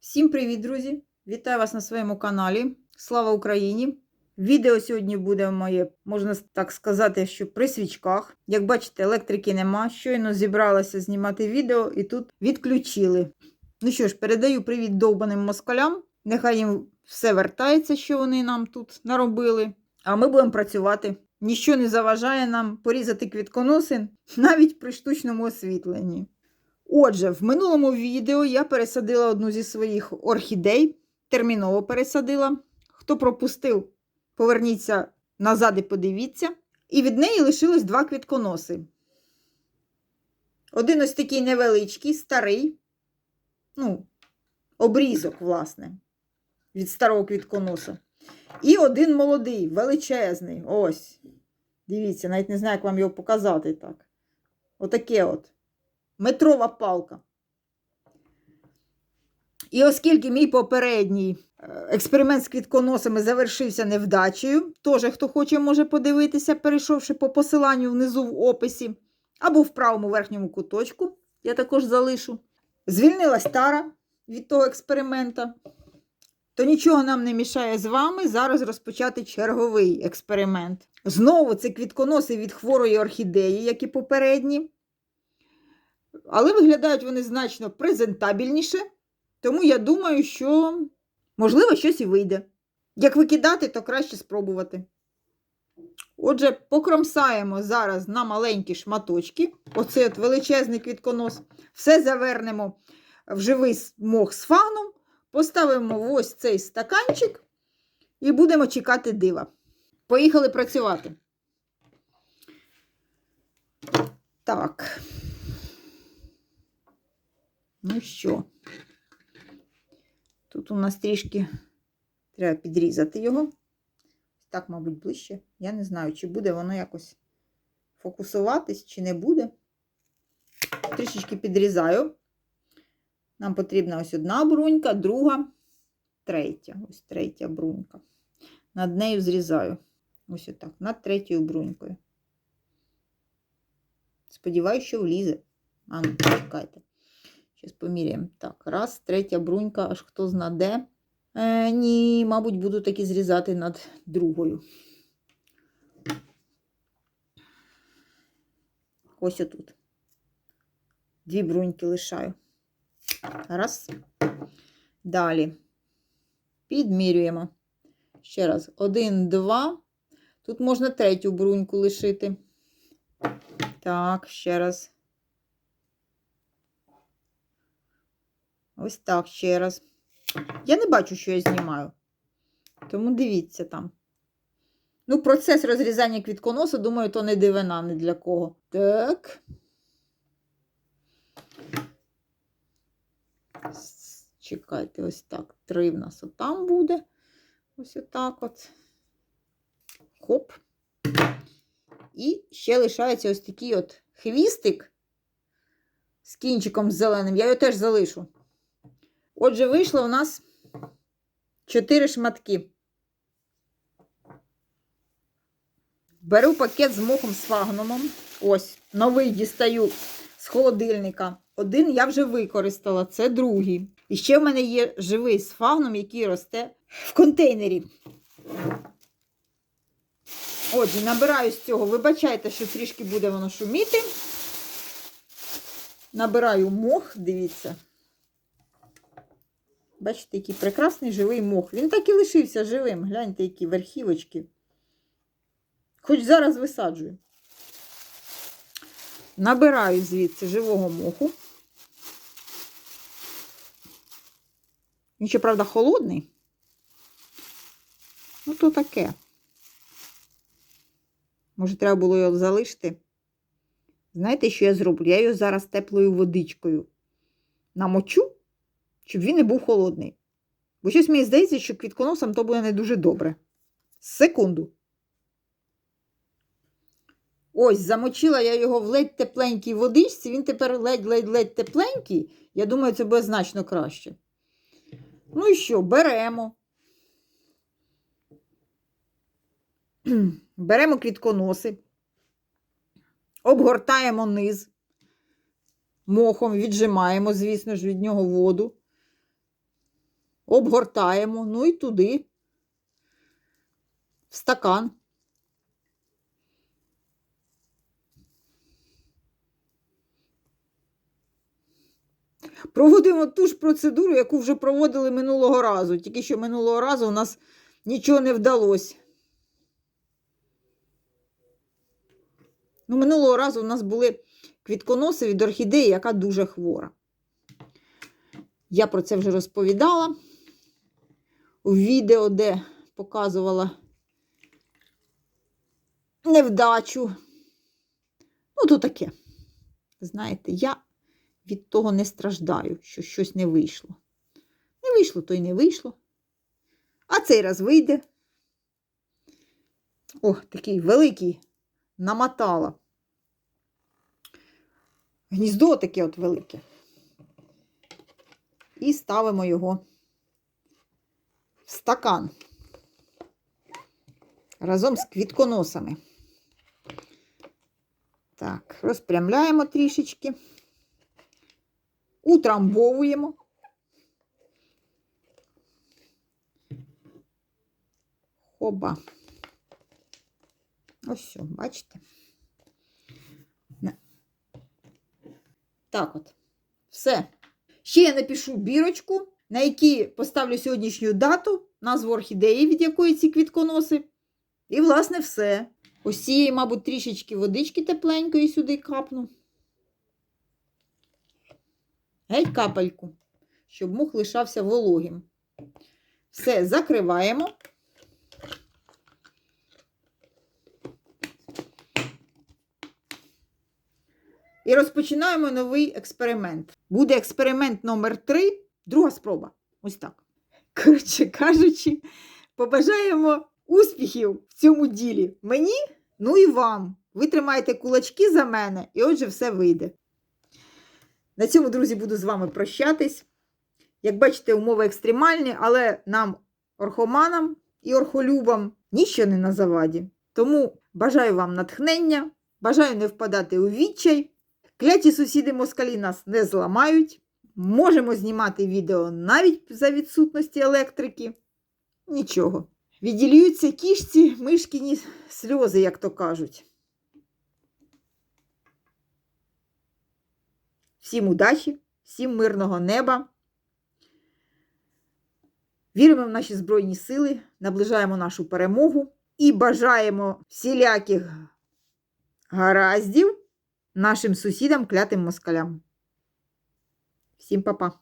Всім привіт, друзі! Вітаю вас на своєму каналі. Слава Україні! Відео сьогодні буде моє, можна так сказати, що при свічках. Як бачите, електрики нема. Щойно зібралася знімати відео і тут відключили. Ну що ж, передаю привіт довбаним москалям. Нехай їм все вертається, що вони нам тут наробили. А ми будемо працювати. Ніщо не заважає нам порізати квітконоси навіть при штучному освітленні. Отже, в минулому відео я пересадила одну зі своїх орхідей, терміново пересадила. Хто пропустив, поверніться назад і подивіться. І від неї лишилось два квітконоси. Один ось такий невеличкий, старий, ну, обрізок, власне, від старого квітконоса. І один молодий, величезний. Ось. Дивіться, навіть не знаю, як вам його показати так. Отаке от. Метрова палка. І оскільки мій попередній е, експеримент з квітконосами завершився невдачею, теж хто хоче, може подивитися, перейшовши по посиланню внизу в описі, або в правому верхньому куточку, я також залишу. Звільнилась тара від того експеримента, то нічого нам не мішає з вами зараз розпочати черговий експеримент. Знову це квітконоси від хворої орхідеї, як і попередні. Але виглядають вони значно презентабельніше, тому я думаю, що, можливо, щось і вийде. Як викидати, то краще спробувати. Отже, покромсаємо зараз на маленькі шматочки. Оцей от величезний квітконос. Все завернемо в живий мох з фаном, поставимо ось цей стаканчик і будемо чекати дива. Поїхали працювати. Так. Ну що, тут у нас трішки треба підрізати його. Так, мабуть, ближче. Я не знаю, чи буде воно якось фокусуватись, чи не буде. Трішечки підрізаю. Нам потрібна ось одна брунька, друга, третя. Ось третя брунька. Над нею зрізаю. Ось отак, над третьою брунькою. Сподіваюсь, що влізе. А ну, чекайте. Зараз поміряємо. Так, раз, третя брунька, аж хто зна де. Е, Ні, мабуть, буду таки зрізати над другою. Ось отут. Дві бруньки лишаю. Раз. Далі. Підмірюємо. Ще раз. Один, два. Тут можна третю бруньку лишити. Так, ще раз. Ось так ще раз. Я не бачу, що я знімаю. Тому дивіться там. Ну, процес розрізання квітконосу, думаю, то не дивина ні для кого. Так. Чекайте, ось так. Три в нас отам буде. Ось отак от. Хоп. І ще лишається ось такий от хвістик з кінчиком зеленим. Я його теж залишу. Отже, вийшло у нас 4 шматки. Беру пакет з мохом з. Ось, новий дістаю з холодильника. Один я вже використала, це другий. І ще в мене є живий з фагном, який росте в контейнері. Отже, набираю з цього, вибачайте, що трішки буде воно шуміти. Набираю мох, дивіться. Бачите, який прекрасний живий мох. Він так і лишився живим. Гляньте, які верхівочки. Хоч зараз висаджую. Набираю звідси живого моху. Він ще, правда, холодний. Ну, то таке. Може, треба було його залишити. Знаєте, що я зроблю? Я його зараз теплою водичкою намочу щоб він не був холодний. Бо щось мені здається, що квітконосом то буде не дуже добре. Секунду. Ось, замочила я його в ледь тепленькій водичці, він тепер ледь-ледь-ледь тепленький. Я думаю, це буде значно краще. Ну і що, беремо. Беремо квітконоси. обгортаємо низ, мохом віджимаємо, звісно ж, від нього воду. Обгортаємо, ну і туди, в стакан. Проводимо ту ж процедуру, яку вже проводили минулого разу. Тільки що минулого разу у нас нічого не вдалося. Ну, минулого разу у нас були квітконоси від орхідеї, яка дуже хвора. Я про це вже розповідала у відео, де показувала невдачу. Ну, то таке. Знаєте, я від того не страждаю, що щось не вийшло. Не вийшло, то й не вийшло. А цей раз вийде. О, такий великий намотала. Гніздо таке от велике. І ставимо його в стакан разом з квітконосами. Так, розпрямляємо трішечки, утрамбовуємо. Хоба. Ось все, бачите? Так от. Все. Ще я напишу бірочку, на якій поставлю сьогоднішню дату, назву орхідеї, від якої ці квітконоси. І, власне, все. Ось цієї, мабуть, трішечки водички тепленької сюди капну. Геть капельку, щоб мух лишався вологим. Все, закриваємо. І розпочинаємо новий експеримент. Буде експеримент номер 3 друга спроба. Ось так. Коротше кажучи, побажаємо успіхів в цьому ділі. Мені, ну і вам. Ви тримаєте кулачки за мене, і отже, все вийде. На цьому, друзі, буду з вами прощатись. Як бачите, умови екстремальні, але нам, орхоманам і орхолюбам, ніщо не на заваді. Тому бажаю вам натхнення, бажаю не впадати у відчай. Кляті сусіди москалі нас не зламають. Можемо знімати відео навіть за відсутності електрики. Нічого. Відділюються кішці, мишкіні сльози, як то кажуть. Всім удачі, всім мирного неба. Віримо в наші Збройні Сили, наближаємо нашу перемогу і бажаємо всіляких гараздів нашим сусідам клятим москалям. Всім па-па!